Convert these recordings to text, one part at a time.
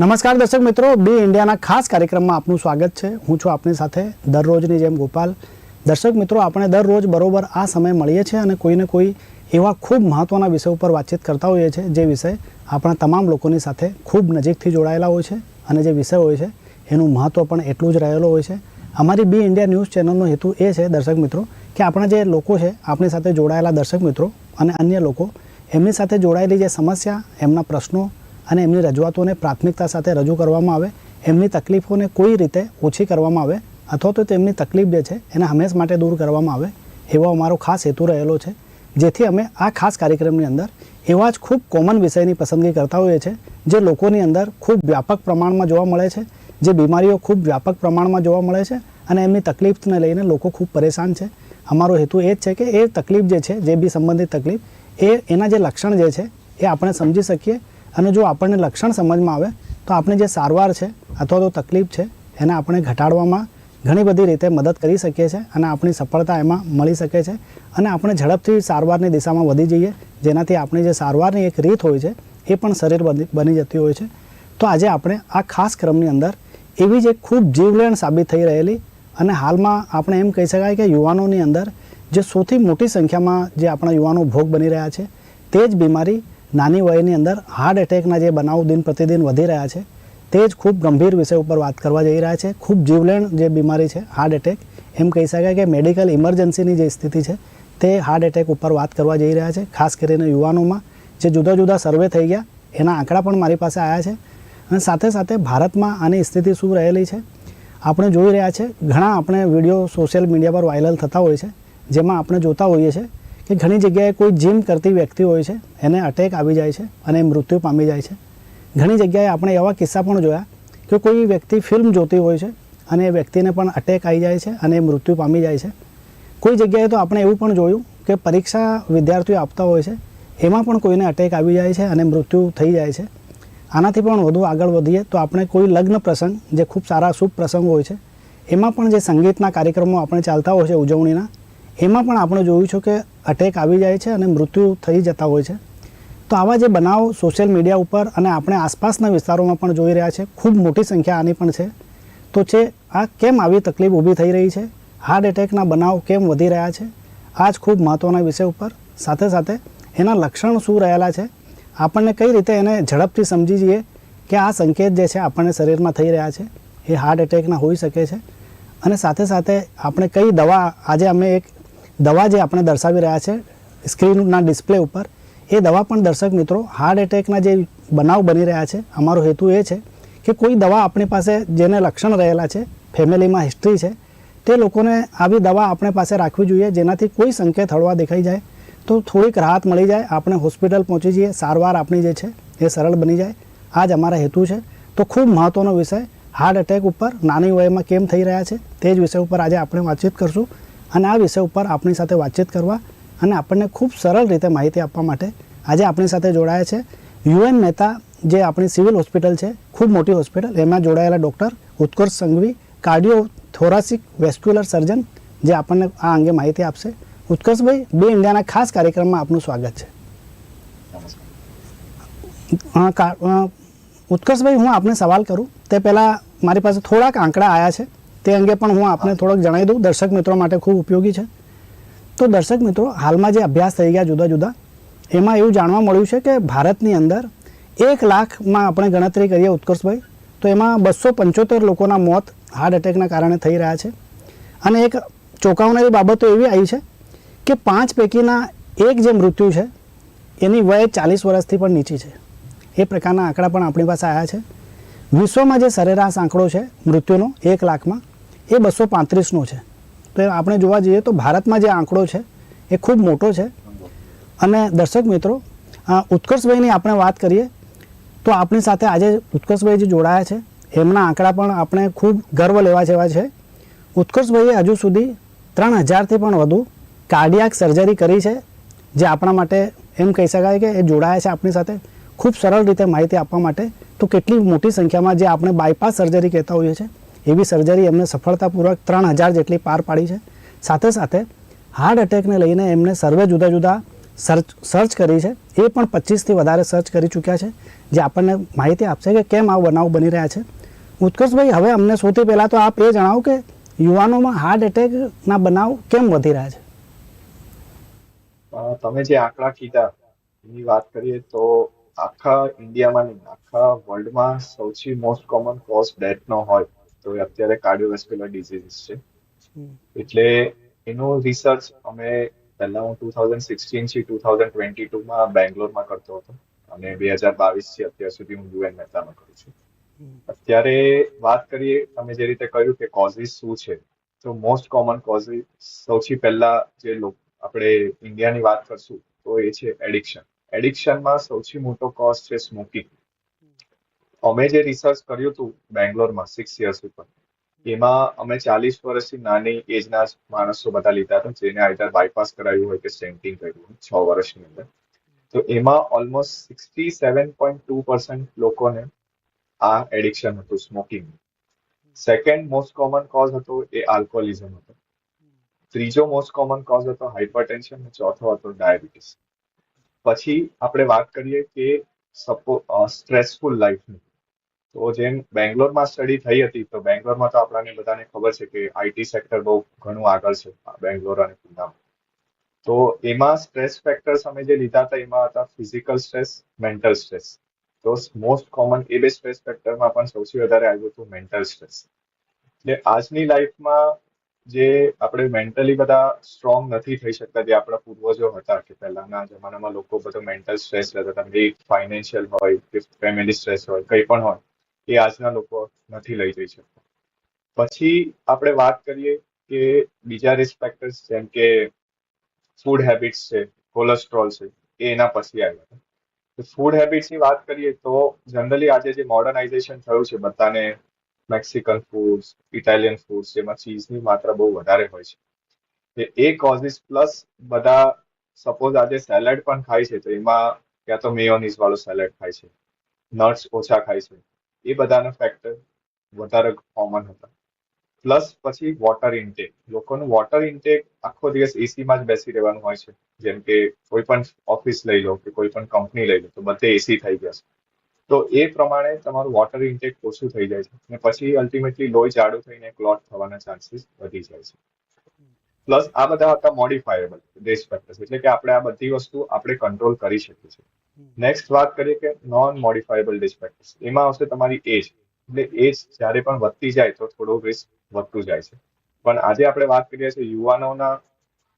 નમસ્કાર દર્શક મિત્રો, બી ઇન્ડિયાના ખાસ કાર્યક્રમમાં આપનું સ્વાગત છે. હું છું આપની સાથે દરરોજની જેમ ગોપાલ. દર્શક મિત્રો, આપણે દરરોજ બરોબર આ સમય મળીએ છીએ અને કોઈને કોઈ એવા ખૂબ મહત્ત્વના વિષય ઉપર વાતચીત કરતા હોઈએ છીએ, જે વિષય આપણા તમામ લોકોની સાથે ખૂબ નજીકથી જોડાયેલા હોય છે અને જે વિષય હોય છે એનું મહત્ત્વ પણ એટલું જ રહેલું હોય છે. અમારી બી ઇન્ડિયા ન્યૂઝ ચેનલનો હેતુ એ છે, દર્શક મિત્રો, કે આપણા જે લોકો છે, આપણી સાથે જોડાયેલા દર્શક મિત્રો અને અન્ય લોકો, એમની સાથે જોડાયેલી જે સમસ્યા, એમના પ્રશ્નો અને એમની રજૂઆતોને પ્રાથમિકતા સાથે રજૂ કરવામાં આવે, એમની તકલીફોને કોઈ રીતે ઓછી કરવામાં આવે અથવા તો તેમની તકલીફ જે છે એને હંમેશ માટે દૂર કરવામાં આવે, એવો અમારો ખાસ હેતુ રહેલો છે. જેથી અમે આ ખાસ કાર્યક્રમની અંદર એવા જ ખૂબ કોમન વિષયની પસંદગી કરતા હોઈએ છીએ, જે લોકોની અંદર ખૂબ વ્યાપક પ્રમાણમાં જોવા મળે છે, જે બીમારીઓ ખૂબ વ્યાપક પ્રમાણમાં જોવા મળે છે અને એમની તકલીફને લઈને લોકો ખૂબ પરેશાન છે. અમારો હેતુ એ જ છે કે એ તકલીફ જે છે, જે બી સંબંધિત તકલીફ, એ એના જે લક્ષણ જે છે, એ આપણે સમજી શકીએ અને જો આપણને લક્ષણ સમજમાં આવે, તો આપણે જે સારવાર છે અથવા તો તકલીફ છે, એને આપણે ઘટાડવામાં ઘણી બધી રીતે મદદ કરી શકીએ છીએ અને આપણી સફળતા એમાં મળી શકે છે અને આપણે ઝડપથી સારવારની દિશામાં વધી જઈએ, જેનાથી આપણી જે સારવારની એક રીત હોય છે, એ પણ શરીર બની જતી હોય છે. તો આજે આપણે આ ખાસ ક્રમની અંદર એવી જ એક ખૂબ જીવલેણ સાબિત થઈ રહેલી અને હાલમાં આપણે એમ કહી શકાય કે યુવાનોની અંદર જે સૌથી મોટી સંખ્યામાં જે આપણા યુવાનો ભોગ બની રહ્યા છે, તે જ બીમારી નાની વયની અંદર હાર્ટ એટેકના જે બનાવો દિન પ્રતિદિન વધી રહ્યા છે, તે જ ખૂબ ગંભીર વિષય ઉપર વાત કરવા જઈ રહ્યા છે. ખૂબ જીવલેણ જે બીમારી છે હાર્ટ એટેક એમ કહી શકાય કે મેડિકલ ઇમરજન્સીની જે સ્થિતિ છે, તે હાર્ટ એટેક ઉપર વાત કરવા જઈ રહ્યા છે. ખાસ કરીને યુવાનોમાં, જે જુદા જુદા સર્વે થઈ ગયા, એના આંકડા પણ મારી પાસે આવ્યા છે. અને સાથે સાથે ભારતમાં આની સ્થિતિ શું રહેલી છે, આપણે જોઈ રહ્યા છે. ઘણા આપણે વીડિયો સોશિયલ મીડિયા પર વાયરલ થતા હોય છે, જેમાં આપણે જોતા હોઈએ છીએ કે ઘણી જગ્યાએ કોઈ જીમ કરતી વ્યક્તિ હોય છે, એને અટેક આવી જાય છે અને મૃત્યુ પામી જાય છે. ઘણી જગ્યાએ આપણે એવા કિસ્સા પણ જોયા કે કોઈ વ્યક્તિ ફિલ્મ જોતી હોય છે અને એ વ્યક્તિને પણ અટેક આવી જાય છે અને મૃત્યુ પામી જાય છે. કોઈ જગ્યાએ તો આપણે એવું પણ જોયું કે પરીક્ષા વિદ્યાર્થીઓ આપતા હોય છે, એમાં પણ કોઈને અટેક આવી જાય છે અને મૃત્યુ થઈ જાય છે. આનાથી પણ વધુ આગળ વધીએ તો આપણે કોઈ લગ્ન પ્રસંગ, જે ખૂબ સારા શુભ પ્રસંગ હોય છે, એમાં પણ જે સંગીતના કાર્યક્રમો આપણે ચાલતા હોય છે ઉજવણીના એમાં પણ આપણે જોયું છે કે અટેક આવી જાય છે અને મૃત્યુ થઈ જતા હોય છે. તો આવા જે બનાવ સોશિયલ મીડિયા ઉપર અને આપણે આસપાસના વિસ્તારોમાં પણ જોઈ રહ્યા છે. ખૂબ મોટી સંખ્યા આની પણ છે. તો છે, આ કેમ આવી તકલીફ ઊભી થઈ રહી છે? હાર્ટ એટેકના બનાવ કેમ વધી રહ્યા છે? આ જ ખૂબ મહત્ત્વના વિષય ઉપર. સાથે સાથે એના લક્ષણ શું રહેલા છે? આપણને કઈ રીતે એને ઝડપથી સમજી જઈએ કે આ સંકેત જે છે આપણને શરીરમાં થઈ રહ્યા છે? એ હાર્ટ એટેકના હોઈ શકે છે. અને સાથે સાથે આપણે કઈ દવા આજે અમે એક દવા જે આપણે દર્શાવી રહ્યા છે, સ્ક્રીનના ડિસ્પ્લે ઉપર, એ દવા પણ દર્શક મિત્રો હાર્ટ એટેકના જે બનાવ બની રહ્યા છે, અમારો હેતુ એ છે કે કોઈ દવા આપણી પાસે જેને લક્ષણ રહેલા છે, ફેમિલીમાં હિસ્ટ્રી છે, તે લોકોને આવી દવા આપણે પાસે રાખવી જોઈએ, જેનાથી કોઈ સંકેત હળવા દેખાઈ જાય, તો થોડીક રાહત મળી જાય, આપણે હોસ્પિટલ પહોંચી જઈએ, સારવાર આપણી જે છે, એ સરળ બની જાય. આ જ અમારા હેતુ છે. તો ખૂબ મહત્ત્વનો વિષય, હાર્ટ એટેક ઉપર નાની વયમાં કેમ થઈ રહ્યા છે, તે જ વિષય ઉપર આજે આપણે વાતચીત કરશું. અને આ વિષય ઉપર આપણી સાથે વાતચીત કરવા અને આપણને ખૂબ સરળ રીતે માહિતી આપવા માટે આજે આપણી સાથે જોડાયા છે. યુએન મહેતા, જે આપણી સિવિલ હોસ્પિટલ છે, ખૂબ મોટી હોસ્પિટલ, એમાં જોડાયેલા doctor Utkarsh Sanghvi cardio thoracic vascular surgeon, જે આપણને આ અંગે માહિતી આપશે. ઉત્કર્ષભાઈ બે ઇન્ડિયાના ખાસ કાર્યક્રમમાં આપનું સ્વાગત છે. ઉત્કર્ષભાઈ હું આપને સવાલ કરું. તે પહેલાં મારી પાસે થોડાક આંકડા આવ્યા છે. તે અંગે પણ હું આપને થોડોક જણાવી દઉં. દર્શક મિત્રો માટે ખૂબ ઉપયોગી છે. તો દર્શક મિત્રો, હાલમાં જે અભ્યાસ થઈ ગયા જુદા જુદા, એમાં એવું જાણવા મળ્યું છે કે ભારતની અંદર એક લાખમાં આપણે ગણતરી કરીએ ઉત્કર્ષભાઈ, તો એમાં બસો પંચોતેર લોકોના મોત હાર્ટ એટેકના કારણે થઈ રહ્યા છે. અને એક ચોંકાવનારી બાબતો એવી આવી છે કે પાંચ પૈકીના એક જે મૃત્યુ છે, એની વય ચાલીસ વર્ષથી પણ નીચી છે. એ પ્રકારના આંકડા પણ આપણી પાસે આવ્યા છે. વિશ્વમાં જે સરેરાશ આંકડો છે મૃત્યુનો, એક લાખમાં એ બસો પાંત્રીસનો છે. તો આપણે જોવા જઈએ તો ભારતમાં જે આંકડો છે, એ ખૂબ મોટો છે. અને દર્શક મિત્રો ઉત્કર્ષભાઈની આપણે વાત કરીએ, તો આપણી સાથે આજે ઉત્કર્ષભાઈ જે જોડાયા છે, એમના આંકડા પણ આપણે ખૂબ ગર્વ લેવા જેવા છે. ઉત્કર્ષભાઈએ હજુ સુધી ત્રણ હજારથી પણ વધુ કાર્ડિયાક સર્જરી કરી છે, જે આપણા માટે એમ કહી શકાય કે એ જોડાયા છે આપણી સાથે. ખૂબ સરળ રીતે માહિતી આપવા માટે તો કેટલી મોટી સંખ્યામાં જે આપણે બાયપાસ સર્જરી કહેતા હોઈએ છીએ એવી સર્જરી એમને સફળતાપૂર્વક ત્રણ હજાર જેટલી પાર પાડી છે. સાથે સાથે હાર્ટ એટેકને લઈને એમને સર્વે જુદા જુદા સર્ચ સર્ચ કરી છે. એ પણ પચીસથી વધારે સર્ચ કરી ચૂક્યા છે. જે આપણને માહિતી આપશે કે કેમ આ બનાવ બની રહ્યા છે. ઉત્કર્ષભાઈ, હવે અમને સૌથી પહેલાં તો આપ એ જણાવો કે યુવાનોમાં હાર્ટ એટેકના બનાવ કેમ વધી રહ્યા છે? તમે જે આંકડા કીધા, એની વાત કરીએ તો આખા ઇન્ડિયામાં નહીં, આખા વર્લ્ડમાં સૌથી મોસ્ટ કોમન કોઝ ડેથનો હોય. તો એ અત્યારે કાર્ડિયોવેસ્ક્યુલર ડિઝીઝ છે. એટલે એનું રિસર્ચ અમે પહેલા હું ટુ થાઉઝન્ડ સિક્સટીનથી ટુ થાઉઝન્ડ ટ્વેન્ટી ટુમાં બેંગ્લોરમાં કરતો હતો. અને બે હજાર બાવીસથી અત્યાર સુધી હું યુએન મહેતામાં કરું છું. અત્યારે વાત કરીએ તમે જે રીતે કહ્યું કે કોઝિસ શું છે તો મોસ્ટ કોમન કોઝિસ સૌથી પહેલા જે લોકો આપણે ઇન્ડિયાની વાત કરશું તો એ છે એડિક્શન એડિક્શનમાં સૌથી મોટો કોઝ છે સ્મોકિંગ અમે જે રિસર્ચ કર્યું હતું બેંગ્લોરમાં સિક્સ યર્સ ઉપર, એમાં અમે ચાલીસ વર્ષથી નાની એજના માણસો બધા લીધા હતા, જેને આઈધર બાયપાસ કરાવ્યું હોય કે સ્ટેન્ટિંગ કર્યું હોય, છ વર્ષની અંદર. તો એમાં almost sixty seven point two percent લોકોને આ એડિક્શન હતું smoking second most common cause હતો એ આલ્કોહોલિઝમ હતો. ત્રીજો મોસ્ટ કોમન કોઝ હતો હાઇપરટેન્શન અને ચોથો હતો ડાયાબિટીસ પછી આપણે વાત કરીએ કે સપો સ્ટ્રેસફુલ લાઈફની તો જેમ બેંગ્લોરમાં સ્ટડી થઈ હતી, તો બેંગ્લોરમાં તો આપણાને બધાને ખબર છે કે આઈટી સેક્ટર બહુ ઘણું આગળ છે બેંગ્લોર અને પુનામાં. તો એમાં સ્ટ્રેસ ફેક્ટર્સ અમે જે લીધા હતા, એમાં હતા ફિઝિકલ સ્ટ્રેસ મેન્ટલ સ્ટ્રેસ તો મોસ્ટ કોમન એ બે સ્ટ્રેસ ફેક્ટરમાં પણ સૌથી વધારે આવ્યું હતું મેન્ટલ સ્ટ્રેસ એટલે આજની લાઈફમાં જે આપણે મેન્ટલી બધા સ્ટ્રોંગ નથી થઈ શકતા, જે આપણા પૂર્વજો હતા, કે પહેલાના જમાનામાં લોકો બધો મેન્ટલ સ્ટ્રેસ લેતા હતા ફાઇનાન્શિયલ હોય, કે ફેમિલી સ્ટ્રેસ હોય, કંઈ પણ હોય. એ આજના લોકો નથી લઈ જઈ શકતા પછી આપણે વાત કરીએ કે બીજા રિસ્ક ફેક્ટર્સ જેમ કે ફૂડ હેબિટ્સ છે કોલેસ્ટ્રોલ છે, એ એના પછી આવ્યા હતા. ફૂડ હેબિટ્સની વાત કરીએ તો જનરલી આજે જે મોડર્નાઇઝેશન થયું છે બધાને મેક્સિકન ફૂડ્સ ઇટાલિયન ફૂડ્સ જેમાં ચીઝની માત્રા બહુ વધારે હોય છે. એ કોઝિસ પ્લસ બધા સપોઝ આજે સેલેડ પણ ખાય છે તો એમાં ક્યાં તો મેયોનીઝ વાળો સેલેડ ખાય છે નટ્સ ઓછા ખાય છે એ બધાના ફેક્ટર વધારે કોમન હતા. પ્લસ પછી વોટર ઇન્ટેક લોકોનું વોટર ઇન્ટેક આખો દિવસ એસીમાં જ બેસી રહેવાનું હોય છે. જેમ કે કોઈ પણ ઓફિસ લઈ લો કે કોઈ પણ કંપની લઈ લો, તો બધે એસી થઈ ગયા છે. તો એ પ્રમાણે તમારું વોટર ઇન્ટેક ઓછું થઈ જાય છે. અને પછી અલ્ટિમેટલી લોહી જાડું થઈને ક્લોટ થવાના ચાન્સીસ વધી જાય છે. પ્લસ આ બધા હતા મોડિફાયેબલ દેશ ફેક્ટર્સ એટલે કે આપણે આ બધી વસ્તુ આપણે કંટ્રોલ કરી શકીએ છીએ. નેક્સ્ટ વાત કરીએ કે નોન મોડિફાયેબલ રિસ્ક એમાં આવશે તમારી એજ એટલે એજ જ્યારે પણ વધતી જાય તો થોડો રિસ્ક વધતું જાય છે. પણ આજે આપણે વાત કરીએ છીએ યુવાનોના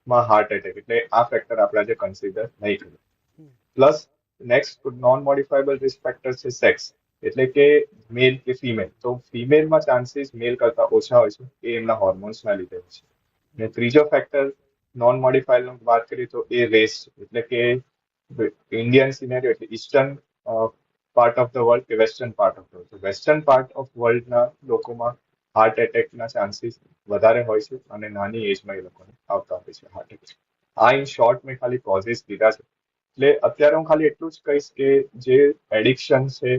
માં હાર્ટ એટેક એટલે આ ફેક્ટર આપણે આજે કન્સિડર નહીં કરીએ. Plus next non modifiable risk factor છે સેક્સ એટલે કે મેલ કે ફિમેલ તો ફિમેલમાં ચાન્સીસ મેલ કરતા ઓછા હોય છે એ એમના હોર્મોન્સના લીધે હોય છે. અને ત્રીજો ફેક્ટર નોન મોડિફાયેબલ વાત કરીએ તો એ રેસ એટલે કે ઇન્ડિયન સિનેરિયો એટલે eastern part of the world કે western part of the world western part of વર્લ્ડના લોકોમાં હાર્ટ એટેકના ચાન્સીસ વધારે હોય છે અને નાની એજમાં એ લોકોને આવતા હોય છે હાર્ટ એટેક આ ઇન શોર્ટ મેં ખાલી કોઝિસ દીધા છે. એટલે અત્યારે હું ખાલી એટલું જ કહીશ કે જે એડિક્શન છે,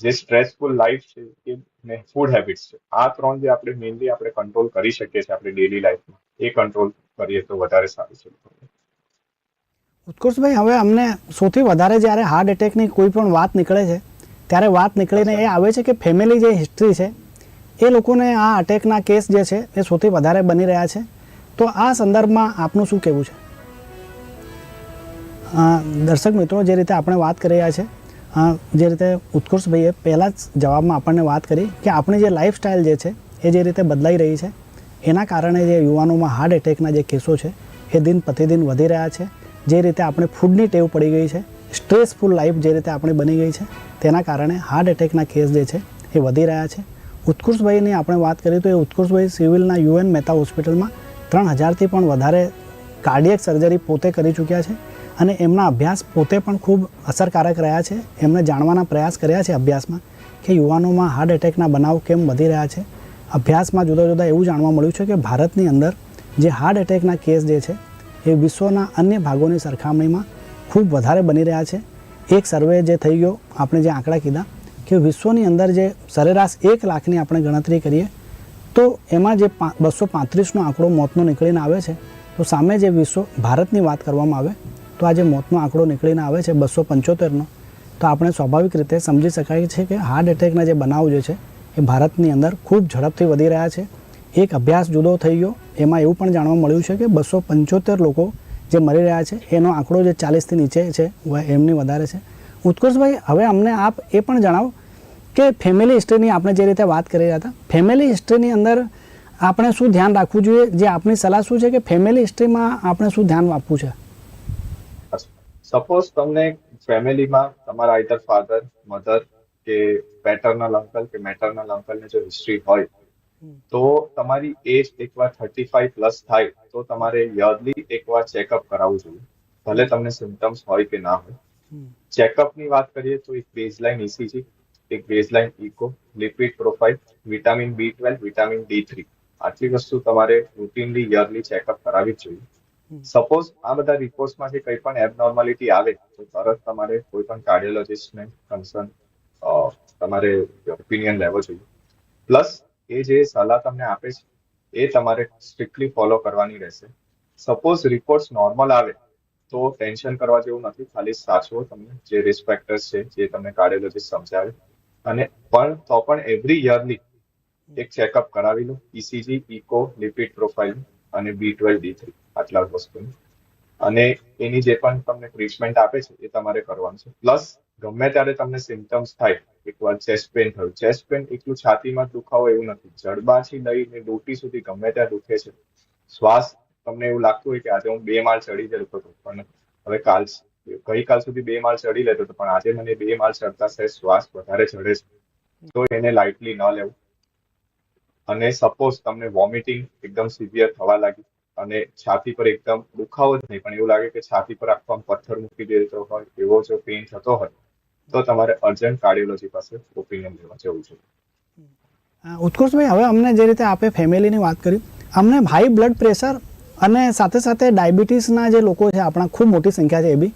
જે સ્ટ્રેસફુલ લાઈફ છે કે ને ફૂડ હેબિટ્સ છે. આ ત્રણ જે આપણે મેઇનલી આપણે કંટ્રોલ કરી શકીએ છીએ આપણી ડેલી લાઈફમાં એ કંટ્રોલ કરીએ તો વધારે સારું છે. ઉત્કર્ષભાઈ હવે અમને સૌથી વધારે જ્યારે હાર્ટ એટેકની કોઈ પણ વાત નીકળે છે, ત્યારે વાત નીકળીને એ આવે છે કે ફેમિલી જે હિસ્ટ્રી છે, એ લોકોને આ અટેકના કેસ જે છે, એ સૌથી વધારે બની રહ્યા છે. તો આ સંદર્ભમાં આપનું શું કહેવું છે? દર્શક મિત્રો, જે રીતે આપણે વાત કરી રહ્યા છે જે રીતે ઉત્કર્ષભાઈએ પહેલાં જ જવાબમાં આપણને વાત કરી કે આપણી જે લાઈફસ્ટાઈલ જે છે, એ જે રીતે બદલાઈ રહી છે, એના કારણે જે યુવાનોમાં હાર્ટ એટેકના જે કેસો છે, એ દિન પ્રતિદિન વધી રહ્યા છે. જે રીતે આપણે ફૂડની ટેવ પડી ગઈ છે સ્ટ્રેસફુલ લાઈફ જે રીતે આપણી બની ગઈ છે, તેના કારણે હાર્ટ એટેકના કેસ જે છે, એ વધી રહ્યા છે. ઉત્કૃષ્ટભાઈની આપણે વાત કરીએ તો એ ઉત્કૃષ્ટભાઈ સિવિલના યુએન મહેતા હોસ્પિટલમાં ત્રણ હજારથી પણ વધારે કાર્ડિયક સર્જરી પોતે કરી ચૂક્યા છે અને એમના અભ્યાસ પોતે પણ ખૂબ અસરકારક રહ્યા છે. એમણે જાણવાના પ્રયાસ કર્યા છે અભ્યાસમાં કે યુવાનોમાં હાર્ટ એટેકના બનાવ કેમ વધી રહ્યા છે. અભ્યાસમાં જુદા જુદા એવું જાણવા મળ્યું છે કે ભારતની અંદર જે હાર્ટ એટેકના કેસ જે છે એ વિશ્વના અન્ય ભાગોની સરખામણીમાં ખૂબ વધારે બની રહ્યા છે. એક સર્વે જે થઈ ગયો, આપણે જે આંકડા કીધા, કે વિશ્વની અંદર જે સરેરાશ એક લાખની આપણે ગણતરી કરીએ, તો એમાં જે બસો પાંત્રીસનો આંકડો મોતનો નીકળીને આવે છે. તો સામે જે વિશ્વ, ભારતની વાત કરવામાં આવે, તો આ જે મોતનો આંકડો નીકળીને આવે છે બસો પંચોતેરનો. તો આપણે સ્વાભાવિક રીતે સમજી શકાય છે કે હાર્ટ એટેકના જે બનાવ જે છે, એ ભારતની અંદર ખૂબ ઝડપથી વધી રહ્યા છે. એક અભ્યાસ જુદો થઈ ગયો. એમાં એવું પણ જાણવા મળ્યું છે કે બસો પંચોતેર લોકો જે મરી રહ્યા છે, એનો આંકડો જે ચાલીસથી નીચે છે એમની વધારે છે. ઉત્કર્ષભાઈ, હવે અમને આપ એ પણ જણાવો કે ફેમિલી હિસ્ટ્રીની આપણે જે રીતે વાત કરી રહ્યા હતા ફેમિલી હિસ્ટ્રીની અંદર આપણે શું ધ્યાન રાખવું જોઈએ? જે આપની સલાહ શું છે કે ફેમિલી હિસ્ટ્રીમાં આપણે શું ધ્યાન આપવું છે? સપોઝ તમને ફેમિલીમાં તમારા આઈધર ફાધર મધર કે પેટર્નલ અંકલ કે મેટર્નલ અંકલની જો હિસ્ટ્રી હોય તો તમારી એજ એકવાર થર્ટી ફાઈવ પ્લસ થાય તો તમારે યર્લી એકવાર ચેકઅપ કરાવવું જોઈએ. ભલે તમને સિમ્ટમ્સ હોય કે ના હોય. ચેકઅપની વાત કરીએ તો એક બેઝલાઇન ઇસીજી એક baseline echo lipid profile vitamin B twelve vitamin D three આટલી વસ્તુ તમારે રૂટીનલી યરલી ચેકઅપ કરાવવી જ જોઈએ. સપોઝ આ બધા રિપોર્ટ્સમાંથી કંઈ પણ એબનોર્માલિટી આવે તો તરત તમારે કોઈ પણ કાર્ડિયોલોજિસ્ટને કન્સર્ન તમારે ઓપિનિયન લેવો જોઈએ. પ્લસ એ જે સલાહ તમને આપે છે, એ તમારે સ્ટ્રિક્ટલી ફોલો કરવાની રહેશે. સપોઝ રિપોર્ટ્સ નોર્મલ આવે, તો ટેન્શન કરવા જેવું નથી, ખાલી સાચવો તમને જે રિસ્ક ફેક્ટર્સ છે, જે તમને કાર્ડિયોલોજિસ્ટ સમજાવે. અને પણ તો પણ એવરી યરલી એક ચેકઅપ કરાવી લો ઇસીજી ઇકો લિપિડ પ્રોફાઇલ અને બી ટ્વેલ્વ ડી થ્રી આટલા વસ્તુની. અને એની જે પણ તમને ટ્રીટમેન્ટ આપે છે, એ તમારે કરવાનું છે. પ્લસ ગમે ત્યારે તમને સિમ્ટમ્સ થાય એકવાર ચેસ્ટ પેન થયું. ચેસ્ટ પેન એકલું છાતીમાં દુખાવો એવું નથી. જડબાથી લઈને ડોટી સુધી ગમે ત્યાં દુખે છે. શ્વાસ તમને એવું લાગતું હોય કે આજે હું બે માળ ચડી જતો હતો, પણ હવે કાલ ગઈકાલ સુધી બે માળ ચડી લેતો હતો, પણ આજે મને બે માળ ચડતા સહેજ શ્વાસ વધારે ચડે છે. તો એને લાઇટલી ન લેવું. અને સપોઝ તમને વોમિટિંગ એકદમ સિવિયર થવા લાગી અને છાતી પર એકદમ દુખાવો જ નહીં, પણ એવું લાગે કે છાતી પર આખો પથ્થર મૂકી દેતો હોય, એવો જો પેઇન થતો હોય તો તમારે અર્જન્ટ કાર્ડિયોલોજી પાસે ઓપિનિયન લેવા જવું છે. અ, ઉત્કર્ષભાઈ હવે અમને જે રીતે આપે ફેમિલીની વાત કરી અમને હાઈ બ્લડ પ્રેશર અને સાથે સાથે ડાયાબિટીસના જે લોકો છે આપણા ખૂબ મોટી સંખ્યા છે એ બી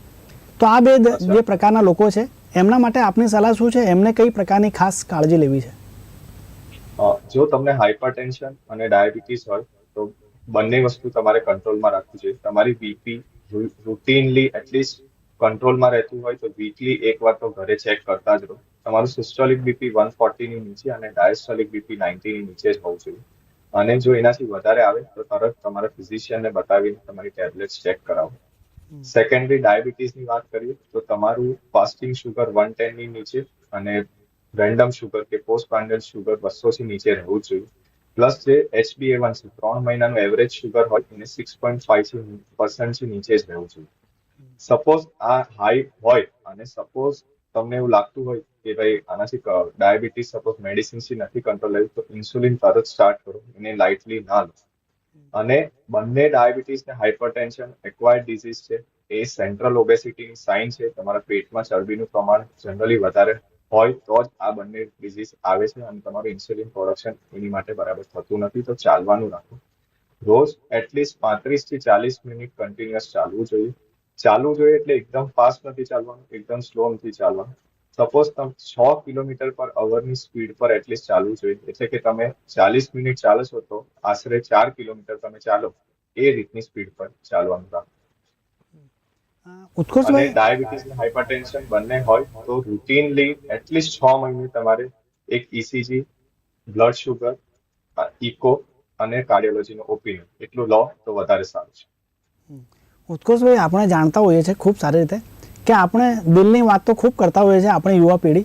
તો આ બે જે પ્રકારના લોકો છે. એમના માટે આપની સલાહ શું છે? એમને કઈ પ્રકારની ખાસ કાળજી લેવી છે? જો તમને હાઇપરટેન્શન અને ડાયાબિટીસ હોય તો બંને વસ્તુ તમારે કંટ્રોલમાં રાખવી જોઈએ. તમારી બીપી રૂટીનલી એટલીસ્ટ કંટ્રોલમાં રહેતું હોય તો વીકલી એક વાર તો ઘરે ચેક કરતા જ રહો. તમારું સિસ્ટોલિક બીપી વન ફોર્ટીની નીચે અને ડાયસ્ટોલિક બીપી નાઇન્ટીની નીચે જ હોવું જોઈએ. અને જો એનાથી વધારે આવે તો તરત તમારા ફિઝિશિયનને બતાવીને તમારી ટેબ્લેટ્સ ચેક કરાવો. સેકન્ડરી ડાયાબિટીસની વાત કરીએ તો તમારું ફાસ્ટિંગ શુગર વન ટેનની નીચે અને રેન્ડમ શુગર કે પોસ્ટ પાંડલ શુગર બસોથી નીચે રહેવું જોઈએ. પ્લસ જે HbA1c છે ત્રણ મહિનાનું એવરેજ શુગર હોય એને સિક્સ પોઈન્ટ ફાઈવ પર્સન્ટથી નીચે જ રહેવું જોઈએ. સપોઝ આ હાઈ હોય અને સપોઝ તમને એવું લાગતું હોય કે ભાઈ આનાથી ડાયાબિટીસ સપોઝ મેડિસિનથી નથી કંટ્રોલ આવ્યું તો ઇન્સ્યુલિન તરત સ્ટાર્ટ કરો, એને લાઇટલી ના લો. અને બંને ડાયાબિટીસ ને હાઇપરટેન્શન એક્વાયર્ડ ડિઝીઝ છે, એ સેન્ટ્રલ ઓબેસિટીની સાઇન છે, તમારા પેટમાં ચરબીનું પ્રમાણ જનરલી વધારે હોય, તો જ આ બંને ડિઝીઝ આવે છે અને તમારું ઇન્સ્યુલિન પ્રોડક્શન એની માટે બરાબર થતું નથી, તો ચાલવાનું રાખો. રોજ એટલીસ્ટ પાંત્રીસથી ચાલીસ મિનિટ કન્ટિન્યુઅસ ચાલવું જોઈએ. ચાલવું જોઈએ એટલે એકદમ ફાસ્ટ નથી ચાલવાનું એકદમ સ્લો નથી ચાલવાનું. સપોઝ તમે છ કિલોમીટર પર અવરની સ્પીડ પર એટલીસ્ટ ચાલવું જોઈએ. એટલે કે તમે ચાલીસ મિનિટ ચાલો છો તો આશરે ચાર કિલોમીટર તમે ચાલો એ રીતની સ્પીડ પર ચાલવાનું રાખો અને ડાયાબિટીસ અને હાઇપરટેન્શન બંને હોય તો રૂટીનલી એટલીસ્ટ છ મહિને તમારે એક ઇસીજી બ્લડ શુગર ઇકો અને કાર્ડિયોલોજીનો ઓપિનિયન એટલું લો તો વધારે સારું છે. ઉત્કર્ષભાઈ આપણે જાણતા હોઈએ છીએ ખૂબ સારી રીતે કે આપણે દિલની વાત તો ખૂબ કરતા હોઈએ છીએ આપણી યુવા પેઢી.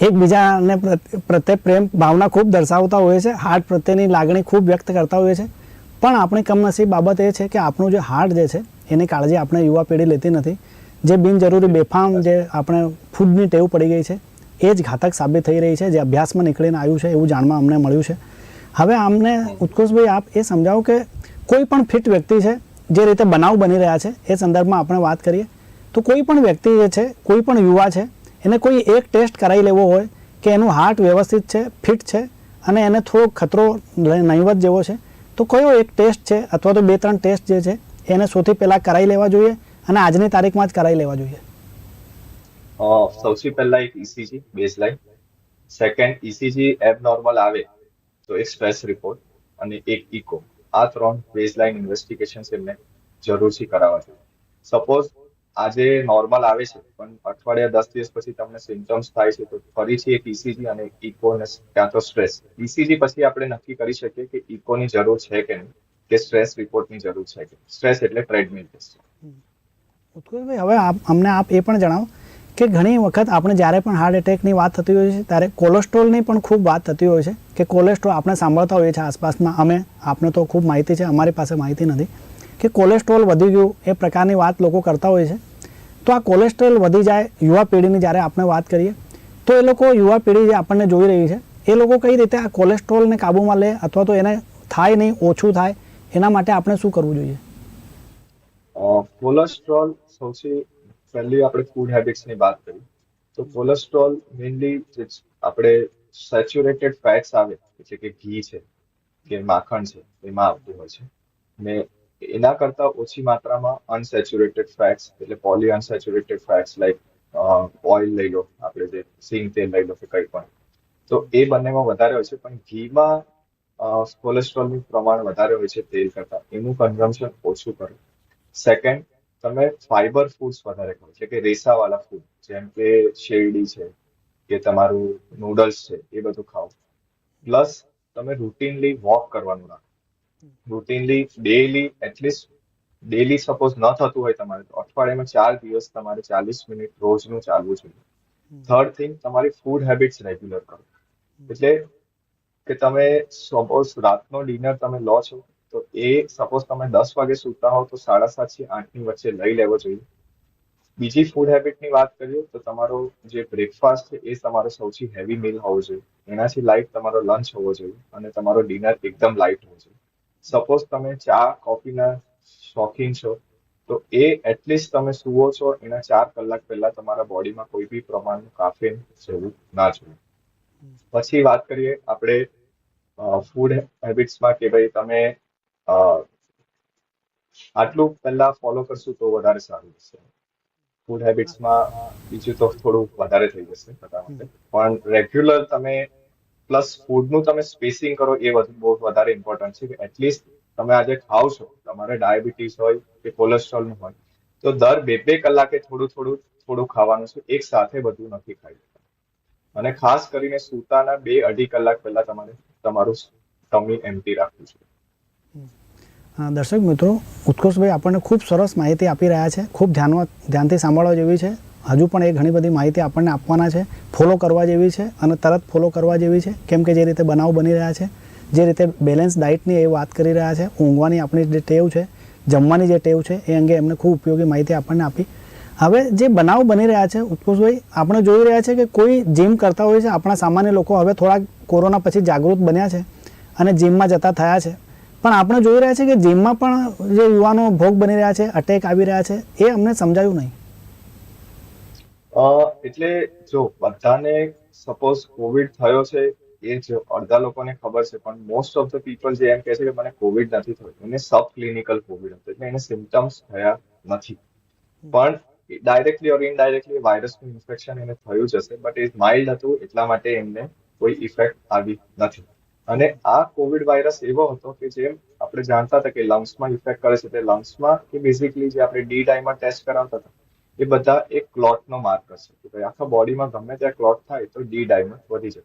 એકબીજાને પ્રત્યે પ્રેમ, ભાવના ખૂબ દર્શાવતા હોઈએ છીએ હાર્ટ પ્રત્યેની લાગણી ખૂબ વ્યક્ત કરતા હોઈએ છીએ. પણ આપણી કમનસીબ બાબત એ છે કે આપણું જે હાર્ટ જે છે, એની કાળજી આપણે યુવા પેઢી લેતી નથી. જે બિનજરૂરી બેફામ જે આપણે ફૂડની ટેવ પડી ગઈ છે, એ જ ઘાતક સાબિત થઈ રહી છે, જે અભ્યાસમાં નીકળીને આવ્યું છે, એવું જાણવા અમને મળ્યું છે. હવે અમને ઉત્કર્ષભાઈ આપ એ સમજાવો કે કોઈ પણ ફિટ વ્યક્તિ છે જે રીતે બનાવ બની રહ્યા છે, એ સંદર્ભમાં આપણે વાત કરીએ, તો કોઈ પણ વ્યક્તિ જે છે, કોઈ પણ યુવા છે, એને કોઈ એક ટેસ્ટ કરાવી લેવો હોય કે એનું હાર્ટ વ્યવસ્થિત છે, ફિટ છે, અને એને થોડો ખતરો નહીવત જેવો છે, તો કયો એક ટેસ્ટ છે, અથવા તો બે ત્રણ ટેસ્ટ જે છે, એને સૌથી પહેલાં કરાવી લેવા જોઈએ અને આજની તારીખમાં જ કરાવી લેવા જોઈએ? સૌથી પહેલા એક ECG baseline second ECG abnormal આવે, તો એક સ્ટ્રેસ રિપોર્ટ અને એક ઇકો આ ત્રણ બેઝલાઇન ઇન્વેસ્ટિગેશન એમને જરૂરથી કરાવવા જોઈએ. સપોઝ આજે નોર્મલ આવે છે, પણ અઠવાડિયા દસ દિવસ પછી તમને સિમ્ટમ્સ થાય છે, તો ફરીથી એક ઇસીજી અને ઇકોનેસ ક્યાં તો સ્ટ્રેસ ઇસીજી પછી આપણે નક્કી કરી શકીએ કે ઇકોની જરૂર છે કે નહીં, કે સ્ટ્રેસ રિપોર્ટની જરૂર છે કે સ્ટ્રેસ એટલે ટ્રેડમિલ ટેસ્ટ ઉત્કૃષ્ટભાઈ હવે આપ અમને આપ એ પણ જણાવો કે ઘણી વખત આપણે જ્યારે પણ હાર્ટ એટેકની વાત થતી હોય છે, ત્યારે કોલેસ્ટ્રોલની પણ ખૂબ વાત થતી હોય છે કે કોલેસ્ટ્રોલ આપણે સાંભળતા હોઈએ છીએ આસપાસમાં. અમે આપણે તો ખૂબ માહિતી છે, અમારી પાસે માહિતી નથી કે કોલેસ્ટ્રોલ વધી ગયું એ પ્રકારની વાત લોકો કરતા હોય છે. તો આ કોલેસ્ટ્રોલ વધી જાય યુવા પેઢીની જ્યારે આપણે વાત કરીએ, તો એ લોકો યુવા પેઢી જે આપણને જોઈ રહી છે, એ લોકો કઈ રીતે આ કોલેસ્ટ્રોલને કાબૂમાં લે અથવા તો એને થાય નહીં, ઓછું થાય, એના માટે આપણે શું કરવું જોઈએ? કોલેસ્ટ્રોલ સૌથી પહેલી આપણે ફૂડ હેબિટ્સની વાત કરી, તો કોલેસ્ટ્રોલ મેઇનલી આપણે સેચ્યુરેટેડ ફેટ્સ આવે એટલે કે ઘી છે, કે માખણ છે, એમાં આવતું હોય છે. ને એના કરતા ઓછી માત્રામાં અનસેચ્યુરેટેડ ફેટ્સ એટલે poly unsaturated fats like oil લઈ લો, આપણે જે સિંગ તેલ લઈ લો કે કંઈ પણ. તો એ બંનેમાં વધારે હોય છે, પણ ઘીમાં કોલેસ્ટ્રોલનું પ્રમાણ વધારે હોય છે તેલ કરતા. એનું કન્ઝમ્પશન ઓછું કરો. સેકન્ડ તમે ફાઈબર ફૂડ્સ વધારે ખાઓ એટલે કે રેસાવાળા ફૂડ જેમ કે શેરડી છે કે તમારું નૂડલ્સ છે એ બધું ખાઓ. પ્લસ તમે રૂટીનલી વોક કરવાનું રાખો. Routinely daily at least daily suppose ન થતું હોય તમારે તો અઠવાડિયામાં ચાર દિવસ તમારે ચાલીસ મિનિટ રોજનું ચાલવું જોઈએ. થર્ડ થિંગ તમારી ફૂડ હેબિટ્સ રેગ્યુલર કરો. એટલે કે તમે સપોઝ રાતનો ડિનર તમે લો છો તો એ સપોઝ તમે દસ વાગે સૂતા હોવ તો સાડા સાતથી આઠની વચ્ચે લઈ લેવો જોઈએ. બીજી ફૂડ હેબિટની વાત કરીએ તો તમારો જે બ્રેકફાસ્ટ છે એ તમારો સૌથી હેવી મીલ હોવો જોઈએ. એનાથી લાઇટ તમારો લંચ હોવો જોઈએ અને તમારો ડિનર એકદમ લાઇટ હોવો જોઈએ. સપોઝ તમે ચા કોફીના શોખીન છો તો એ એટલીસ્ટ તમે સુવો છો એના ચાર કલાક પહેલા તમારા બોડીમાં કોઈ બી પ્રમાણનું કાફેન જવું ના જોઈએ. પછી વાત કરીએ આપણે ફૂડ હેબિટ્સમાં કે ભાઈ તમે આટલું પહેલા ફોલો કરશું તો વધારે સારું રહેશે. ફૂડ હેબિટ્સમાં બીજું તો થોડું વધારે થઈ જશે બધા માટે. પણ રેગ્યુલર તમે પ્લસ ફૂડનું તમે સ્પેસિંગ કરો એ બહુ વધારે ઇમ્પોર્ટન્ટ છે કે એટલીસ્ટ તમે આજે ખાવ છો. તમારે ડાયાબિટીસ હોય કે કોલેસ્ટ્રોલનું હોય તો દર બે બે કલાકે થોડું થોડું થોડું ખાવાનું છે. એક સાથે બધું નથી ખાઈ અને ખાસ કરીને સૂતાના બે અઢી કલાક પહેલા તમારે તમારું ટમી એમટી રાખવું છે. દર્શક મિત્રો, ઉત્કર્ષભાઈ આપણને ખૂબ સરસ માહિતી આપી રહ્યા છે. ખૂબ ધ્યાનમાં ધ્યાનથી સાંભળવા જેવી છે. હજુ પણ એ ઘણી બધી માહિતી આપણને આપવાના છે. ફોલો કરવા જેવી છે અને તરત ફોલો કરવા જેવી છે. કેમ કે જે રીતે બનાવ બની રહ્યા છે, જે રીતે બેલેન્સ ડાયટની એ વાત કરી રહ્યા છે, ઊંઘવાની આપણી જે ટેવ છે, જમવાની જે ટેવ છે, એ અંગે એમને ખૂબ ઉપયોગી માહિતી આપણને આપી. હવે જે બનાવ બની રહ્યા છે, ઉત્કર્ષભાઈ, આપણે જોઈ રહ્યા છે કે કોઈ જીમ કરતા હોય છે. આપણા સામાન્ય લોકો હવે થોડા કોરોના પછી જાગૃત બન્યા છે અને જીમમાં જતા થયા છે. પણ આપણે જોઈ રહ્યા છીએ કે જેમમાં પણ જે યુવાનો ભોગ બની રહ્યા છે અટેક આવી રહ્યા છે એ અમને સમજાયું નહીં. એટલે જો બધાને સપોઝ કોવિડ થયો છે એ જ અડધા લોકોને ખબર છે પણ મોસ્ટ ઓફ ધ પીપલ જે એમ કહે છે કે મને કોવિડ નથી થયો એને સબ ક્લિનિકલ કોવિડ હતો એટલે એને સિમ્ટમ્સ થયા નથી. પણ ડાયરેક્ટલી ઓર ઇનડાયરેક્ટલી વાયરસનું ઇન્ફેક્શન એને થયું જ હશે બટ એ માઇલ્ડ હતું એટલા માટે એમને કોઈ ઇફેક્ટ આવી નથી. અને આ કોવિડ વાયરસ એવો હતો કે જેમ આપણે જાણતા હતા કે લંગ્સમાં ઇફેક્ટ કરે છે, તે લંગ્સમાં કે બેઝિકલી જે આપણે ડી ડાયમાં ટેસ્ટ કરાવતા હતા, એ બધા એક ક્લોટનો માર્કર છે કે ભાઈ આખા બોડીમાં ગમે ત્યાં ક્લોટ થાય તો ડી ડાયમાં વધી જશે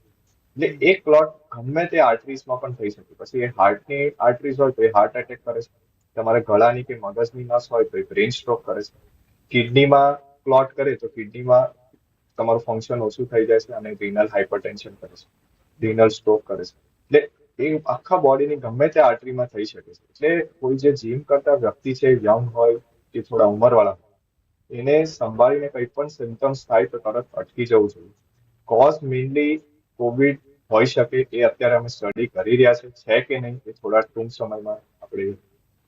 એટલે એ ક્લોટ ગમે તે આર્ટરીઝમાં પણ થઈ શકે. પછી એ હાર્ટની આર્ટરીઝ હોય તો એ હાર્ટ એટેક કરે છે. તમારે ગળાની કે મગજની નસ હોય તો એ બ્રેન સ્ટ્રોક કરે છે. કિડનીમાં ક્લોટ કરે તો કિડનીમાં તમારું ફંક્શન ઓછું થઈ જાય છે અને રિનલ હાઇપરટેન્શન કરે છે. રિનલ સ્ટ્રોક કરે છે. એટલે એ આખા બોડીની ગમે તે આર્ટરીમાં થઈ શકે છે. એટલે કોઈ જે જીમ કરતા વ્યક્તિ છે યંગ હોય કે થોડા ઉંમરવાળા એને સંભાળીને કંઈ પણ સિમ્ટમ્સ થાય તો તરત અટકી જવું જોઈએ. કોઝ મેઇનલી કોવિડ હોઈ શકે, એ અત્યારે અમે સ્ટડી કરી રહ્યા છે. છે કે નહીં, એ થોડા ટૂંક સમયમાં આપણે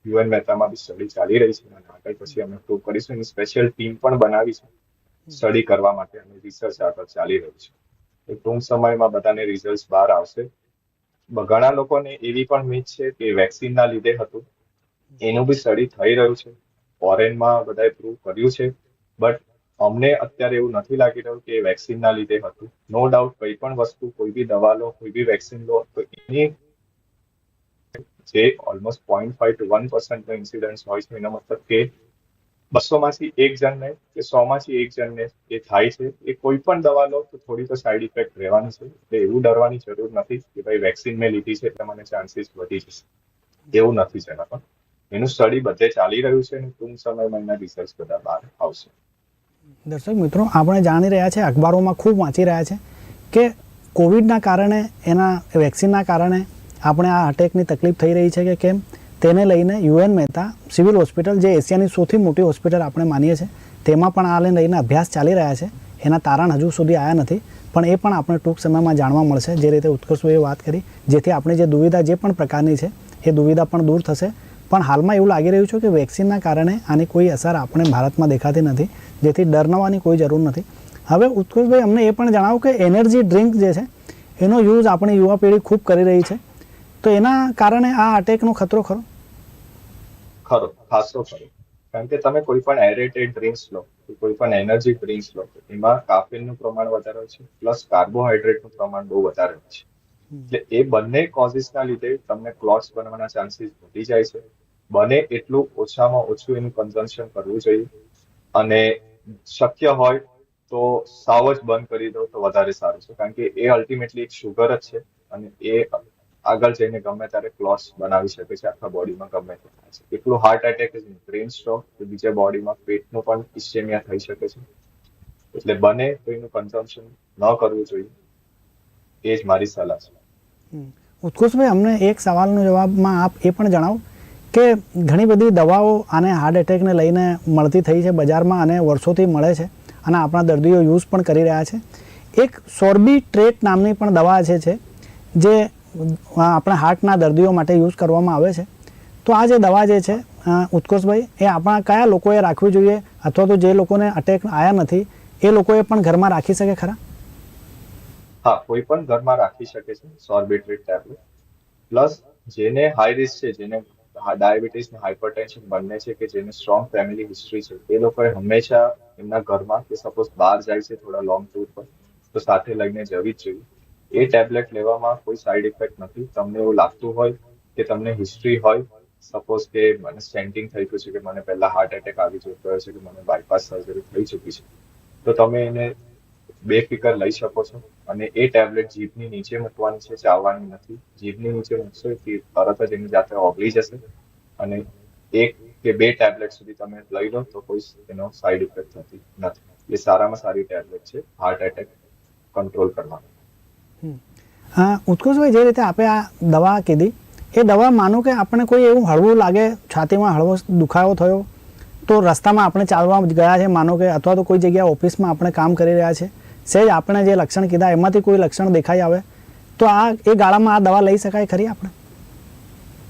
યુએન મહેતામાં બી સ્ટડી ચાલી રહી છે. અને આગળ પછી અમે પ્રૂવ કરીશું. એની સ્પેશિયલ ટીમ પણ બનાવી છે. સ્ટડી કરવા માટે અને રિસર્ચ આગળ ચાલી રહ્યું છે. ટૂંક સમયમાં બધાને રિઝલ્ટ બહાર આવશે. ઘણા લોકોને એવી પણ મીથ છે કે વેક્સિનના લીધે હતું. એનું બી સ્ટડી થઈ રહ્યું છે. ફોરેનમાં બધાએ પ્રૂવ કર્યું છે. બટ અમને અત્યારે એવું નથી લાગી રહ્યું કે વેક્સિનના લીધે હતું. નો ડાઉટ કોઈ પણ વસ્તુ, કોઈ બી દવા લો, કોઈ બી વેક્સિન લો, તો એની જે almost point five to one પર્સન્ટનો incidence હોય છે, એનો મતલબ કે બસો માંથી એક જણને, કે સો માંથી એક જણને એ થાય છે. એ કોઈ પણ દવા લો તો થોડી તો સાઈડ ઇફેક્ટ રહેવાની છે. એટલે એવું ડરવાની જરૂર નથી કે ભાઈ વેક્સિન મેં લીધી છે એટલે મને ચાન્સીસ વધી જશે. એવું નથી છે એના પણ. એનું સ્ટડી બધે ચાલી રહ્યું છે અને ટૂંક સમયમાં એના રિસર્ચ બધા બહાર આવશે. દર્શક મિત્રો, આપણે જાણી રહ્યા છે, અખબારોમાં ખૂબ વાંચી રહ્યા છે, કે કોવિડના કારણે, એના વેક્સિનના કારણે આપણે આ અટેકની તકલીફ થઈ રહી છે કે કેમ? તેને લઈને યુએન મહેતા સિવિલ હોસ્પિટલ, જે એશિયાની સૌથી મોટી હોસ્પિટલ આપણે માનીએ છીએ, તેમાં પણ આને લઈને અભ્યાસ ચાલી રહ્યા છે. એના તારણ હજુ સુધી આવ્યા નથી, પણ એ પણ આપણે ટૂંક સમયમાં જાણવા મળશે, જે રીતે ઉત્કર્ષભાઈએ વાત કરી, જેથી આપણી જે દુવિધા જે પણ પ્રકારની છે, એ દુવિધા પણ દૂર થશે. પણ હાલમાં એવું લાગી રહ્યું છે કે વેક્સિનના કારણે આની કોઈ અસર આપણે ભારતમાં દેખાતી નથી, જેથી ડરનાવાની કોઈ જરૂર નથી. હવે ઉત્કર્ષભાઈ, અમને એ પણ જણાવો કે એનર્જી ડ્રિંક જે છે, એનો યુઝ આપણી યુવા પેઢી ખૂબ કરી રહી છે. તો એના કારણે આ અટેકનો ખતરો ખરો? ખરો ખાસો ખરો. કારણ કે તમે કોઈ પણ એરેટેડ ડ્રિંક્સ લો કોઈ પણ એનર્જી ડ્રિંક્સ લો એમાં કાફીનનું પ્રમાણ વધારે છે પ્લસ કાર્બોહાઈડ્રેટનું પ્રમાણ બહુ વધારે છે. એટલે એ બંને કોઝિસના લીધે તમને ક્લોટ્સ બનવાના ચાન્સીસ વધી જાય છે. બને એટલું ઓછામાં ઓછું એનું કન્ઝમ્પશન કરવું જોઈએ. અને શક્ય હોય તો સાવ જ બંધ કરી દો તો વધારે સારું છે. કારણ કે એ અલ્ટિમેટલી એક શુગર જ છે અને એ આગળ જઈને ગમે ત્યારે ક્લોસ બનાવી શકે છે, આખા બોડીમાં ગમે તે થાય છે. એટલું હાર્ટ એટેક બ્રેન સ્ટ્રોક કે બીજા બોડીમાં પેટનું પણ ઇસ્ટેમિયા થઈ શકે છે. એટલે બને તો એનું કન્ઝમ્પશન ન કરવું જોઈએ. એ જ મારી સલાહ છે. ઉત્કૃષ્ટભાઈ અમને એક સવાલનો જવાબમાં આપ એ પણ જણાવો કે ઘણી બધી દવાઓ આને હાર્ટ એટેકને લઈને મળતી થઈ છે બજારમાં અને વર્ષોથી મળે છે અને આપણા દર્દીઓ યુઝ પણ કરી રહ્યા છે. એક સોર્બી ટ્રેટ નામની પણ દવા છે જે આપણા હાર્ટના દર્દીઓ માટે યુઝ કરવામાં આવે છે. તો આ જે દવા જે છે ઉત્કોષભાઈ એ આપણા કયા લોકોએ રાખવી જોઈએ અથવા તો જે લોકોને અટેક આવ્યા નથી, એ લોકોએ પણ ઘરમાં રાખી શકે ખરા? હા, કોઈ પણ ઘરમાં રાખી શકે છે સોર્બિટ્રેટ ટેબ્લેટ. પ્લસ જેને હાઈ રિસ્ક છે, જેને ડાયાબિટીસ ને હાઇપરટેન્શન બંને છે કે જેને સ્ટ્રોંગ ફેમિલી હિસ્ટ્રી છે, એ લોકોએ હંમેશા એમના ઘરમાં કે સપોઝ બહાર જાય છે થોડા લોંગ ટૂર પર, તો સાથે લઈને જવી જ જોઈએ. એ ટેબ્લેટ લેવામાં કોઈ સાઈડ ઇફેક્ટ નથી. તમને એવું લાગતું હોય કે તમને હિસ્ટ્રી હોય સપોઝ કે મને સ્ટેન્ટિંગ થઈ ગયું છે કે મને પહેલા હાર્ટ એટેક આવી ચૂક્યો છે કે મને બાયપાસ સર્જરી થઈ ચૂકી છે. તો તમે એને બેફિકર લઈ શકો છો અને એ ટેબ્લેટ જીભની નીચે મૂકવાની છે, ચાવવાની નથી. જીભની નીચે મૂકશો કે તરત જ એની જાતે ઓગળી જશે અને એક કે બે ટેબ્લેટ સુધી તમે લઈ લો તો કોઈ એનો સાઈડ ઇફેક્ટ થતી નથી. એ સારામાં સારી ટેબ્લેટ છે હાર્ટ એટેક કંટ્રોલ કરવાની. ઉત્કર્ષભાઈ જે રીતે આપે આ દવા કીધી, એ દવા માનો કે આપણે કોઈ એવું હળવું લાગે, છાતીમાં હળવો દુખાવો થયો, તો રસ્તામાં આપણે ચાલવા ગયા છે, માનો કે, અથવા તો કોઈ જગ્યા ઓફિસમાં આપણે કામ કરી રહ્યા છે સહેજ આપણે જે લક્ષણ કીધા, એમાંથી કોઈ લક્ષણ દેખાઈ આવે, તો આ એ ગાળામાં આ દવા લઈ શકાય ખરી આપણે?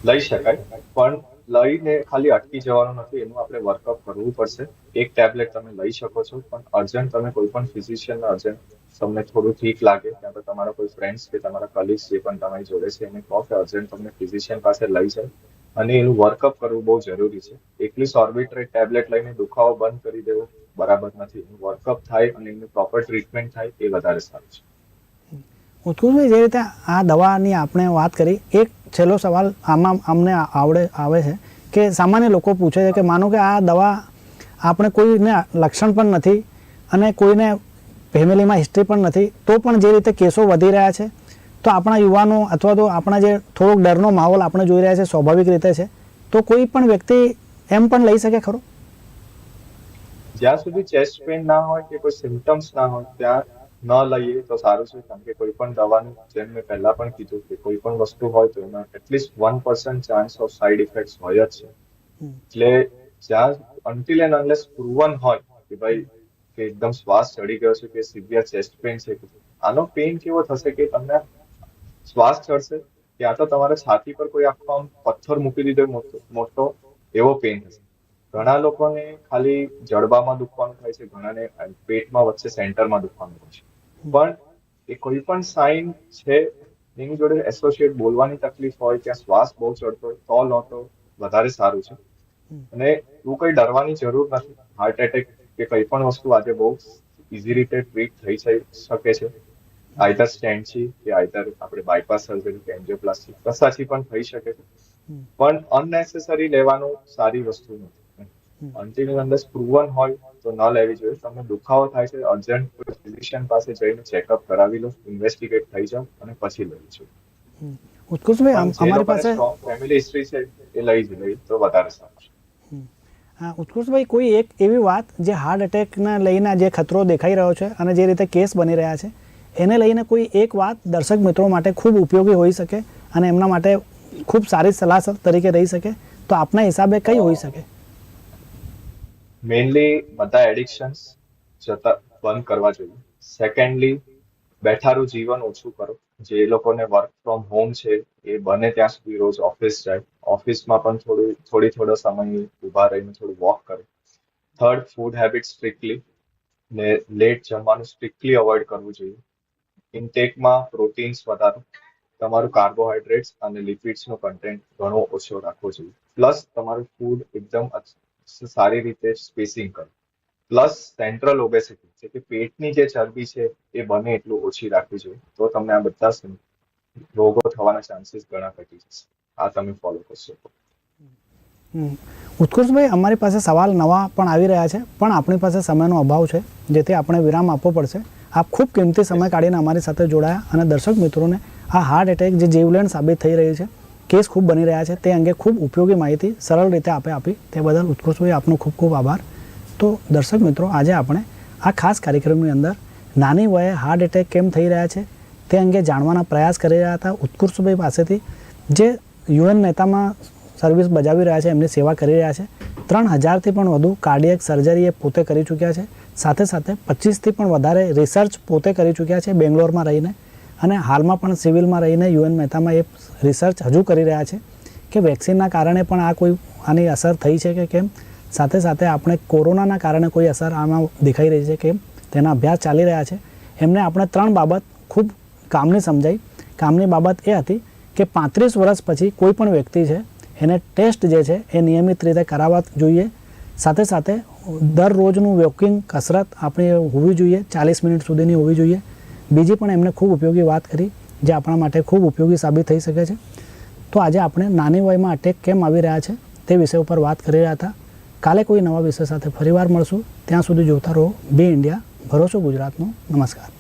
લઈ શકાય, પણ લઈને ખાલી અટકી જવાનું નથી, એનું આપણે વર્કઅપ કરવું પડશે. એક ટેબ્લેટ તમે લઈ શકો છો, પણ અર્જન્ટ તમે કોઈ પણ ફિઝિશિયન અર્જન્ટ તમને થોડું ઠીક લાગે, ત્યાં તો તમારા કોઈ ફ્રેન્ડ્સ કે તમારા કલીગ્સ જે પણ તમારી જોડે છે, એને કહો કે અર્જન્ટ તમને ફિઝિશિયન પાસે લઈ જાય. અને એનું વર્કઅપ કરવું બહુ જરૂરી છે. એકલી સોર્બિટ્રેટ ટેબ્લેટ લઈને દુખાવો બંધ કરી દેવો બરાબર નથી. એનું વર્કઅપ થાય અને એનું પ્રોપર ટ્રીટમેન્ટ થાય એ વધારે સારું છે. ઉત્કૃષ્ટભાઈ જે રીતે આ દવાની આપણે વાત કરી, એક છેલ્લો સવાલ આમાં અમને આવડે, આવે છે કે સામાન્ય લોકો પૂછે છે કે માનો કે આ દવા આપણે કોઈને લક્ષણ પણ નથી અને કોઈને ફેમિલીમાં હિસ્ટ્રી પણ નથી, તો પણ જે રીતે કેસો વધી રહ્યા છે, તો આપણા યુવાનો અથવા તો આપણા જે થોડોક ડરનો માહોલ આપણે જોઈ રહ્યા છે, સ્વાભાવિક રીતે છે, તો કોઈ પણ વ્યક્તિ એમ પણ લઈ શકે ખરો? જ્યાં સુધી ચેસ્ટ પેઇન ના હોય કે કોઈ સિમ્ટમ્સ ના હોય, ત્યાં ન લઈએ તો સારું છે કારણ કે કોઈ પણ દવાનું જેમ મેં પહેલા પણ કીધું કે કોઈ પણ વસ્તુ હોય તો એમાં at least one percent chance of side effects હોય જ છે. એટલે જ્યાં અન્ટિલ એન્ડ અનલેસ પ્રુવન હોય કે ભાઈ કે એકદમ શ્વાસ ચડી ગયો છે કે સિવિયર ચેસ્ટ પેઇન છે આનો પેઇન કેવો થશે કે તમને શ્વાસ ચડશે ત્યાં તો તમારે છાતી પર કોઈ આખો આમ પથ્થર મૂકી દીધો મોટો મોટો એવો પેઇન થશે ઘણા લોકોને ખાલી જડબામાં દુખવાનું થાય છે ઘણાને પેટમાં વચ્ચે સેન્ટરમાં દુખવાનું થાય છે. પણ એ કોઈ પણ સાઇન છે એની જોડે એસોસિએટ બોલવાની તકલીફ હોય ત્યાં શ્વાસ બહુ ચડતો હોય તો લો તો વધારે સારું છે. અને એવું કઈ ડરવાની જરૂર નથી. હાર્ટ એટેક કે કઈ પણ વસ્તુ આજે બહુ ઇઝી રીતે ટ્રીટ થઈ શકે છે. આઈધર સ્ટેન્ડથી કે આઈધર આપણે બાયપાસ સર્જરી કે એન્જિયોપ્લાસ્ટી કસાથી પણ થઈ શકે. છે પણ અનનેસેસરી લેવાનું સારી વસ્તુ નથી. અંતિમ અંદર પ્રુવન હોય તો ન લેવી જોઈએ. તમને દુખાવો થાય છે અર્જન્ટ ફિઝિશિયન પાસે જઈને ચેકઅપ કરાવી લો ઇન્વેસ્ટિગેટ થઈ જાઓ અને પછી લેવી જોઈએ ઉત્કૃષ્ટભાઈ અમારી પાસે ફેમિલી હિસ્ટ્રી છે એ લઈ જ લઈ તો વધારે સારું છે. હા, ઉત્કૃષ્ટભાઈ કોઈ એક એવી વાત જે હાર્ટ એટેકને લઈને જે ખતરો દેખાઈ રહ્યો છે અને જે રીતે કેસ બની રહ્યા છે એને લઈને કોઈ એક વાત દર્શક મિત્રો માટે ખૂબ ઉપયોગી હોઈ શકે અને એમના માટે ખૂબ સારી સલાહ તરીકે રહી શકે? તો આપના હિસાબે કઈ હોઈ શકે? મેઇનલી બધા એડિક્શન્સ જતા બંધ કરવા જોઈએ. સેકન્ડલી બેઠારું જીવન ઓછું કરો. જે લોકોને વર્ક ફ્રોમ હોમ છે, એ બને ત્યાં સુધી રોજ ઓફિસ જાય. ઓફિસમાં પણ થોડું, થોડી, થોડો સમય ઊભા રહીને થોડું વોક કરે. થર્ડ ફૂડ હેબિટ સ્ટ્રિક્ટલી ને લેટ જમવાનું સ્ટ્રિક્ટલી અવોઇડ કરવું જોઈએ. ઇન્ટેકમાં પ્રોટીન્સ વધારો. તમારું કાર્બોહાઈડ્રેટ્સ અને લિપિડ્સનો કન્ટેન્ટ ઘણો ઓછો રાખવો જોઈએ. પ્લસ તમારું ફૂડ એકદમ સારી રીતે સ્પેસિંગ કરો પ્લસ સેન્ટ્રલ ઓબેસિટી છે કે પેટની જે ચરબી છે એ બને એટલું ઓછી રાખવી જોઈએ તો તમને આ બધા રોગો થવાના ચાન્સીસ ઘણા ઘટી જશે. આ તમે ફોલો કરશો. ઉત્કૃષ્ટભાઈ અમારી પાસે સવાલ નવા પણ આવી રહ્યા છે પણ આપણી પાસે સમયનો અભાવ છે જેથી આપણે વિરામ આપવો પડશે. આપ ખૂબ કિંમતી સમય કાઢીને અમારી સાથે જોડાયા અને દર્શક મિત્રોને આ હાર્ટ એટેક જે જીવલેણ સાબિત થઈ રહી છે કેસ ખૂબ બની રહ્યા છે તે અંગે ખૂબ ઉપયોગી માહિતી સરળ રીતે આપે આપી તે બદલ ઉત્કૃષ્ટભાઈ આપનો ખૂબ ખૂબ આભાર. તો દર્શક મિત્રો, આજે આપણે આ ખાસ કાર્યક્રમની અંદર નાની વયે હાર્ટ એટેક કેમ થઈ રહ્યા છે તે અંગે જાણવાના પ્રયાસ કરી રહ્યા હતા ઉત્કૃષ્ટભાઈ પાસેથી, જે યુએન મહેતામાં સર્વિસ બજાવી રહ્યા છે, એમની સેવા કરી રહ્યા છે. ત્રણ હજારથી પણ વધુ કાર્ડિયક સર્જરી એ પોતે કરી ચૂક્યા છે. સાથે સાથે પચીસથી પણ વધારે રિસર્ચ પોતે કરી ચૂક્યા છે બેંગ્લોરમાં રહીને અને હાલમાં પણ સિવિલમાં રહીને યુએન મહેતામાં એ રિસર્ચ હજુ કરી રહ્યા છે કે વેક્સિનના કારણે પણ આ કોઈ આની અસર થઈ છે કે કેમ? સાથે સાથે આપણે કોરોનાના કારણે કોઈ અસર આમાં દેખાઈ રહી છે કેમ? તેના અભ્યાસ ચાલી રહ્યા છે. એમને આપણે ત્રણ બાબત ખૂબ કામની સમજાઈ. કામની બાબત એ હતી કે પાંત્રીસ વર્ષ પછી કોઈ પણ વ્યક્તિ છે, એને ટેસ્ટ જે છે એ નિયમિત રીતે કરાવવા જોઈએ. સાથે સાથે દરરોજનું વોકિંગ કસરત આપણી હોવી જોઈએ, ચાલીસ મિનિટ સુધીની હોવી જોઈએ. બીજી પણ એમને ખૂબ ઉપયોગી વાત કરી. જે આપણા માટે ખૂબ ઉપયોગી સાબિત થઈ શકે છે. તો આજે આપણે નાની વયમાં અટેક કેમ આવી રહ્યા છે તે વિષય ઉપર વાત કરી રહ્યા હતા. કાલે કોઈ નવા વિષય સાથે ફરીવાર મળશું. ત્યાં સુધી જોતા રહો. બી ઇન્ડિયા ભરોસો ગુજરાતનો. નમસ્કાર.